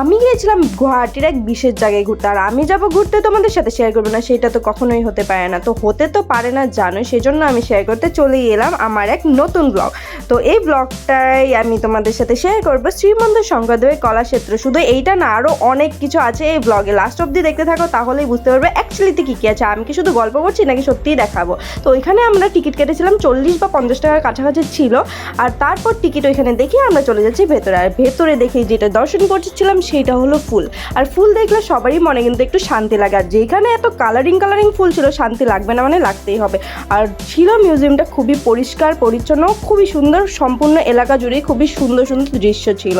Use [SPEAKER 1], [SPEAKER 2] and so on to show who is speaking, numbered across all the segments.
[SPEAKER 1] আমি গিয়েছিলাম গুয়াহাটির এক বিশেষ জায়গায় ঘুরতে। আর আমি যাব ঘুরতে তোমাদের সাথে শেয়ার করব না, সেটা তো কখনোই হতে পারে না। তো হতে তো পারে না জানো সেই জন্য আমি শেয়ার করতে চলেই এলাম আমার এক নতুন ব্লগ তো এই ব্লগটাই আমি তোমাদের সাথে শেয়ার করব শ্রীমন্দির শঙ্করদেবের কলাক্ষেত্র। শুধু এইটা না আরও অনেক কিছু আছে এই ব্লগে লাস্ট অব্দি দেখতে থাকো, তাহলেই বুঝতে পারবে অ্যাকচুয়ালিতে কী কী আছে। আমি কি শুধু গল্প করছি নাকি সত্যিই দেখাবো? তো ওইখানে আমরা টিকিট কেটেছিলাম চল্লিশ বা পঞ্চাশ টাকার কাছাকাছি ছিল। আর তারপর টিকিট ওইখানে দেখে আমরা চলে যাচ্ছি ভেতরে। আর ভেতরে দেখে যেটা দর্শন করছিলাম সেটা হলো ফুল। আর ফুল দেখলে সবারই মনে কিন্তু একটু শান্তি লাগে। আর যেখানে এত কালারিং কালারিং ফুল ছিল, শান্তি লাগবে না মানে লাগতেই হবে। আর ছিল মিউজিয়ামটা খুবই পরিষ্কার, পরিচ্ছন্ন, খুবই সুন্দর, সম্পূর্ণ এলাকা জুড়ে খুবই সুন্দর সুন্দর দৃশ্য ছিল।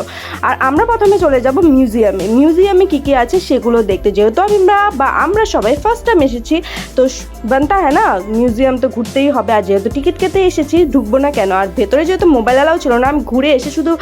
[SPEAKER 1] আর আমরা প্রথমে চলে যাব মিউজিয়ামে মিউজিয়ামে কী কী আছে সেগুলো দেখতে। যেহেতু আমরা বা আমরা সবাই ফার্স্ট টাইম এসেছি, তো বানতা হ্যাঁ না মিউজিয়াম তো ঘুরতেই হবে। আর যেহেতু টিকিট কেটে এসেছি, ঢুকবো না কেন? আর ভেতরে যেহেতু মোবাইল অ্যালাও ছিল না, আমি ঘুরে এসে শুধু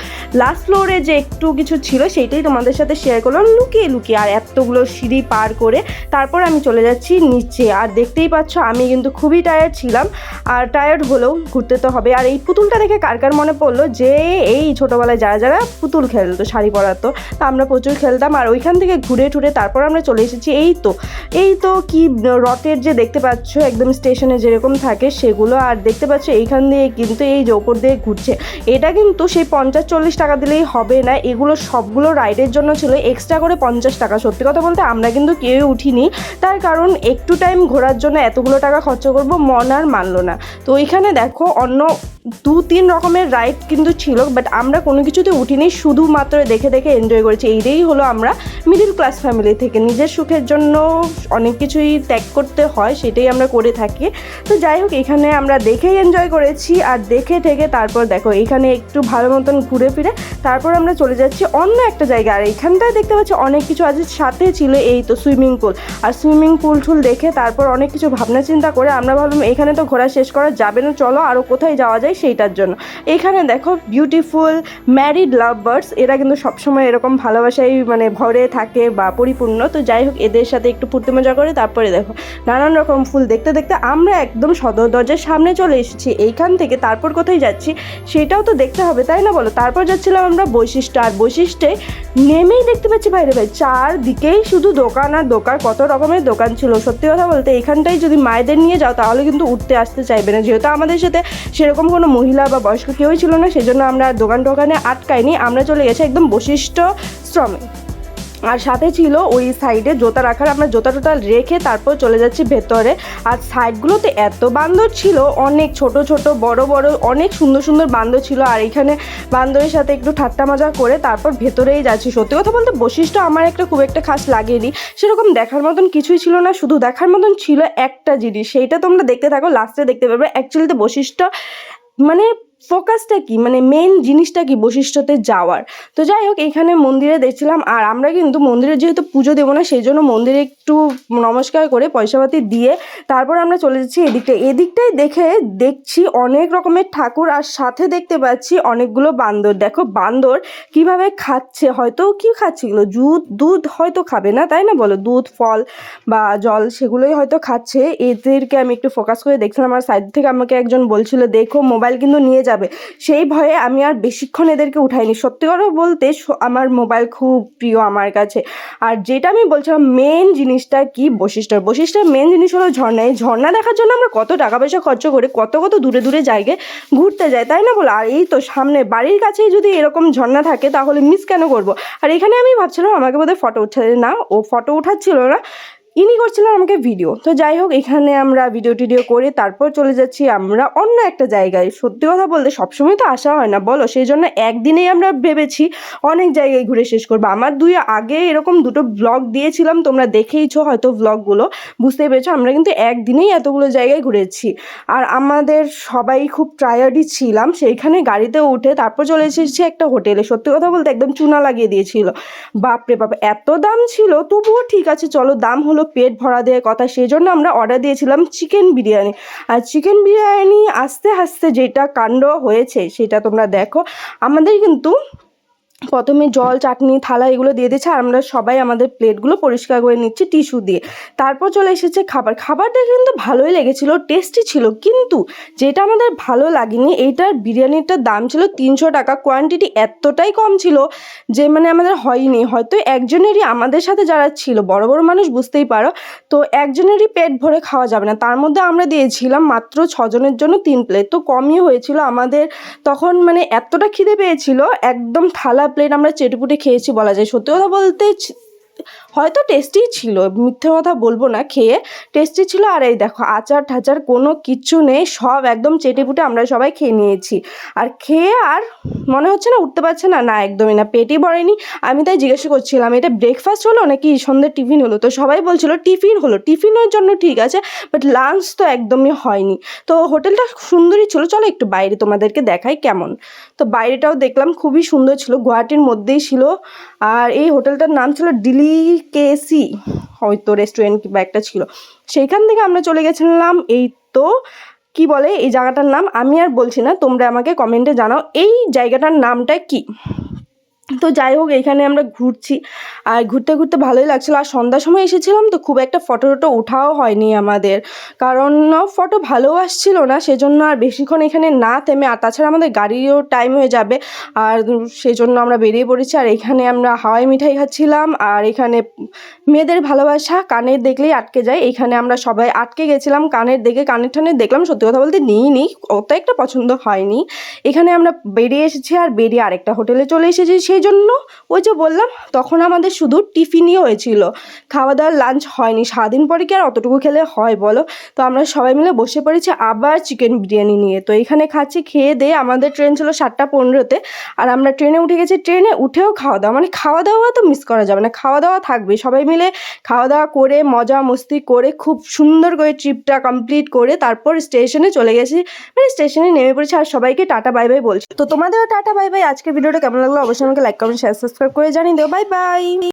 [SPEAKER 1] লাস্ট ফ্লোরে যে একটু কিছু ছিল, সেইটাই তোমাদের সাথে শেয়ার করলাম, লুকিয়ে লুকিয়ে, আর এতগুলো সিঁড়ি পার করে তারপর আমি চলে যাচ্ছি নিচে। আর দেখতেই পাচ্ছ, আমি কিন্তু খুবই টায়ার্ড ছিলাম, আর টায়ার্ড হলেও ঘুরতে তো হবে। আর এই পুতুলটা দেখে কার কার মনে পড়ল যে, এই ছোটোবেলায় যারা যারা পুতুল খেলতো, শাড়ি পরাতো, তা আমরা প্রচুর খেলতাম। আর ওইখান থেকে ঘুরে টুরে তারপর আমরা চলে এসেছি এই তো। এই তো কি রথের যে দেখতে পাচ্ছ, একদম স্টেশনে যেরকম থাকে সেগুলো, আর দেখতে পাচ্ছ এইখান দিয়ে কিন্তু এই যে ওপর দিয়ে ঘুরছে। এটা কিন্তু সেই পঞ্চাশ চল্লিশ টাকা দিলেই হবে না, এগুলো সবগুলো রাইডের জন্য ছিল এক্সট্রা করে পঞ্চাশ টাকা। সত্যি কথা বলতে আমরা কিন্তু কেউ উঠিনি। তার কারণ একটু টাইম ঘোরার জন্য এতগুলো টাকা খরচ করব, মন আর মানলো না। তো ওইখানে দেখো অন্য দু তিন রকমের রাইড কিন্তু ছিল বাট আমরা কোনো কিছুতে উঠিনি, শুধুমাত্র দেখে দেখে এনজয় করেছি। এইটাই হলো আমরা মিডিল ক্লাস ফ্যামিলি থেকে। নিজের সুখের জন্য অনেক কিছুই ত্যাগ করতে হয়, সেটাই আমরা করে থাকি। তো যাই হোক, এখানে আমরা দেখেই এনজয় করেছি, আর দেখে ঠেকে তারপর দেখো, এখানে একটু ভালো মতন ঘুরে ফিরে তারপর আমরা চলে যাচ্ছি অন্য একটা জায়গা আর এখানটায় দেখতে পাচ্ছি অনেক কিছু আছে, সাথে ছিল এই তো সুইমিং পুল আর সুইমিং পুল টুল দেখে তারপর অনেক কিছু ভাবনা চিন্তা করে আমরা ভাবলাম, এখানে তো ঘোরা শেষ করা যাবে না, চলো আরও কোথায় যাওয়া যায়? সেইটার জন্য। এখানে দেখো বিউটিফুল ম্যারিড লাভ বার্ডস এরা কিন্তু সবসময় এরকম ভালোবাসায় মানে ভরে থাকে বা পরিপূর্ণ। তো যাই হোক, এদের সাথে একটু ফুর্তি মজা করে তারপরে দেখো, নানান রকম ফুল দেখতে দেখতে আমরা একদম সদর দরজার সামনে চলে এসেছি। এইখান থেকে তারপর কোথায় যাচ্ছি, সেটাও তো দেখতে হবে, তাই না বলো? তারপর যাচ্ছিলাম আমরা বৈশিষ্ট্য, আর বৈশিষ্ট্যে নেমেই দেখতে পাচ্ছি, বাইরে ভাই চারদিকেই শুধু দোকান আর দোকান, কত রকমের দোকান ছিল। সত্যি কথা বলতে এখানটাই যদি মায়েদের নিয়ে যাও, তাহলে কিন্তু উঠতে আসতে চাইবে না। যেহেতু আমাদের সাথে সেরকম কোনো মহিলা বা বয়স্ক কেউই ছিল না, সেজন্য আমরা দোকান টোকানে আটকাইনি। আমরা চলে গেছি একদম বৈশিষ্ট্য শ্রমে। আর সাথে ছিল ওই সাইডে জোতা রাখার, আমরা জোতা টোতা রেখে তারপর চলে যাচ্ছি ভেতরে। আর সাইডগুলোতে এত বান্দর ছিল, অনেক ছোট ছোট, বড় বড়, অনেক সুন্দর সুন্দর বান্দর ছিল। আর এখানে বান্দরের সাথে একটু ঠাট্টা মজা করে তারপর ভেতরেই যাচ্ছি। সত্যি কথা বলতে বৈশিষ্ট্য আমার একটা খুব একটা খাস লাগেনি। সেরকম দেখার মতন কিছুই ছিল না, শুধু দেখার মতন ছিল একটা জিনিস। সেইটা তোমরা দেখতে থাকো লাস্টে দেখতে পাবে। অ্যাকচুয়ালিতে বৈশিষ্ট্য মানে ফোকাসটা কি? মানে মেন জিনিসটা কি বৈশিষ্ট্যতে যাওয়ার? তো যাই হোক, এখানে মন্দিরে দেখছিলাম, আর আমরা কিন্তু মন্দিরে যেহেতু পুজো দেবো না, সেই জন্য মন্দিরে একটু নমস্কার করে পয়সাপাতি দিয়ে তারপর আমরা চলে যাচ্ছি এদিকটায় এদিকটাই দেখে দেখছি অনেক রকমের ঠাকুর, আর সাথে দেখতে পাচ্ছি অনেকগুলো বান্দর। দেখো, বান্দর কীভাবে খাচ্ছে? হয়তো কি খাচ্ছে? এগুলো দুধ দুধ হয়তো খাবে না, তাই না বলো? দুধ, ফল বা জল সেগুলোই হয়তো খাচ্ছে। এদেরকে আমি একটু ফোকাস করে দেখছিলাম আমার সাইড থেকে আমাকে একজন বলছিল, দেখো মোবাইল কিন্তু নিয়ে যাবে। সেই ভয়ে আমি আর বেশিক্ষণ এদেরকে উঠাইনি। সত্যি কথা বলতে আমার মোবাইল খুব প্রিয় আমার কাছে। আর যেটা আমি বলছিলাম মেন জিনিসটা কি? বৈশিষ্ট্য। বৈশিষ্ট্যের মেন জিনিস হলো ঝর্ণা। এই ঝর্ণা দেখার জন্য আমরা কত টাকা পয়সা খরচ করে, কত কত দূরে দূরে জায়গায় ঘুরতে যাই, তাই না বলো? আর এই তো সামনে বাড়ির কাছেই যদি এরকম ঝর্ণা থাকে, তাহলে মিস কেন করব? আর এখানে আমি ভাবছিলাম আমাকে বোধহয় ফটো উঠছে না, ও ফটো উঠাচ্ছিল না। ইনি করছিলেন আমাকে ভিডিও তো যাই হোক, এখানে আমরা ভিডিও টিডিও করে তারপর চলে যাচ্ছি আমরা অন্য একটা জায়গায়। সত্যি কথা বলতে সবসময় তো আসা হয় না, বলো? সেই জন্য একদিনেই আমরা ভেবেছি অনেক জায়গায় ঘুরে শেষ করব। আমার দুই আগে এরকম দুটো ব্লগ দিয়েছিলাম, তোমরা দেখেইছো হয়তো ব্লগগুলো বুঝতেই পেরেছ? আমরা কিন্তু একদিনেই এতগুলো জায়গায় ঘুরেছি। আর আমাদের সবাই খুব টায়ার্ডই ছিলাম, সেইখানে গাড়িতে উঠে তারপর চলে এসেছি একটা হোটেলে। সত্যি কথা বলতে একদম চুনা লাগিয়ে দিয়েছিল। বাপরে বাপ, এত দাম ছিল? তবুও ঠিক আছে, চলো, দাম হলো পেট ভরা দেওয়ার কথা সেই জন্য আমরা অর্ডার দিয়েছিলাম চিকেন বিরিয়ানি। আর চিকেন বিরিয়ানি আস্তে আস্তে যেটা কাণ্ড হয়েছে, সেটা তোমরা দেখো। আমাদের কিন্তু প্রথমে জল, চাটনি, থালা এগুলো দিয়ে দিচ্ছে আর আমরা সবাই আমাদের প্লেটগুলো পরিষ্কার করে নিচ্ছি টিস্যু দিয়ে। তারপর চলে এসেছে খাবার। খাবারটা কিন্তু ভালোই লেগেছিল, টেস্টি ছিল, কিন্তু যেটা আমাদের ভালো লাগেনি, এইটার বিরিয়ানিটার দাম ছিল তিনশো টাকা। কোয়ান্টিটি এতটাই কম ছিল যে মানে আমাদের হয়নি। হয়তো একজনেরই আমাদের সাথে যারা ছিল, বড় বড় মানুষ বুঝতেই পারো, তো একজনেরই পেট ভরে খাওয়া যাবে না। তার মধ্যে আমরা দিয়েছিলাম মাত্র ছজনের জন্য তিন প্লেট। তো কমই হয়েছিল আমাদের। তখন মানে এতটা খিদে পেয়েছিল, একদম থালা প্লেট আমরা চেটেপুটে খেয়েছি বলা যায়। সত্যি কথা বলতে হয়তো টেস্টি ছিল, মিথ্যে কথা বলব না, খেয়ে টেস্টি ছিল। আর এই দেখো, আচার ঠাচার কোনো কিচ্ছু নেই, সব একদম চেটেপুটে আমরা সবাই খেয়ে নিয়েছি। আর খেয়ে আর মনে হচ্ছে না, উঠতে পারছে না। না, একদমই না, পেটই ভরেনি। আমি তাই জিজ্ঞাসা করছিলাম, এটা ব্রেকফাস্ট হলো নাকি সন্ধ্যে টিফিন হলো? তো সবাই বলছিল টিফিন হলো, টিফিনের জন্য ঠিক আছে বাট লাঞ্চ তো একদমই হয়নি। তো হোটেলটা সুন্দরই ছিল। চলো একটু বাইরে তোমাদেরকে দেখাই কেমন। তো বাইরেটাও দেখলাম, খুবই সুন্দর ছিল, গুয়াহাটির মধ্যেই ছিল। আর এই হোটেলটার নাম ছিল ডিলিকেসি হয়তো রেস্টুরেন্ট কিংবা একটা ছিল। সেইখান থেকে আমরা চলে গেছিলাম এই তো, কি বলে, এই জায়গাটার নাম আমি আর বলছি না, তোমরা আমাকে কমেন্টে জানাও, এই জায়গাটার নামটা কি? তো যাই হোক, এখানে আমরা ঘুরছি। আর ঘুরতে ঘুরতে ভালোই লাগছিল। আর সন্ধ্যার সময় এসেছিলাম তো খুব একটা ফটো টটো ওঠাও হয়নি আমাদের। কারণ ফটো ভালো আসছিল না, সেজন্য আর বেশিক্ষণ এখানে না থেমে, আর তাছাড়া আমাদের গাড়িও টাইম হয়ে যাবে। আর সেই জন্য আমরা বেরিয়ে পড়েছি। আর এখানে আমরা হাওয়াই মিঠাই খাচ্ছিলাম। আর এখানে মেয়েদের ভালোবাসা, কানের দেখলেই আটকে যায়। এখানে আমরা সবাই আটকে গেছিলাম কানের দেখে। কানের ঠানের দেখলাম, সত্যি কথা বলতে নিইনি অত একটা পছন্দ হয়নি। এখানে আমরা বেরিয়ে এসেছি। আর বেরিয়ে আরেকটা হোটেলে চলে এসেছি। সেই জন্য ওই যে বললাম, তখন আমাদের শুধু টিফিনই হয়েছিল। খাওয়া দাওয়ার লাঞ্চ হয়নি। সারাদিন পরে কি আর অতটুকু খেলে হয় বলো? তো আমরা সবাই মিলে বসে পড়েছি আবার চিকেন বিরিয়ানি নিয়ে। তো এখানে খাচ্ছি, খেয়ে দিয়ে আমাদের ট্রেন ছিল সাতটা পনেরোতে। আর আমরা ট্রেনে উঠে গেছি। ট্রেনে উঠেও খাওয়া দাওয়া মানে খাওয়া দাওয়া তো মিস করা যাবে না। খাওয়া দাওয়া থাকবে। সবাই মিলে খাওয়া দাওয়া করে, মজা মস্তি করে, খুব সুন্দর করে ট্রিপটা কমপ্লিট করে তারপর স্টেশনে চলে গেছি। মানে স্টেশনে নেমে পড়েছি আর সবাইকে টাটা বাই বাই বলছি। তো তোমাদেরও টাটা বাই বাই। আজকের ভিডিওটা কেমন লাগল? অবশ্যই আমাকে লাইক কমেন্ট শেয়ার সাবস্ক্রাইব করে জানিয়ে দিও। Bye bye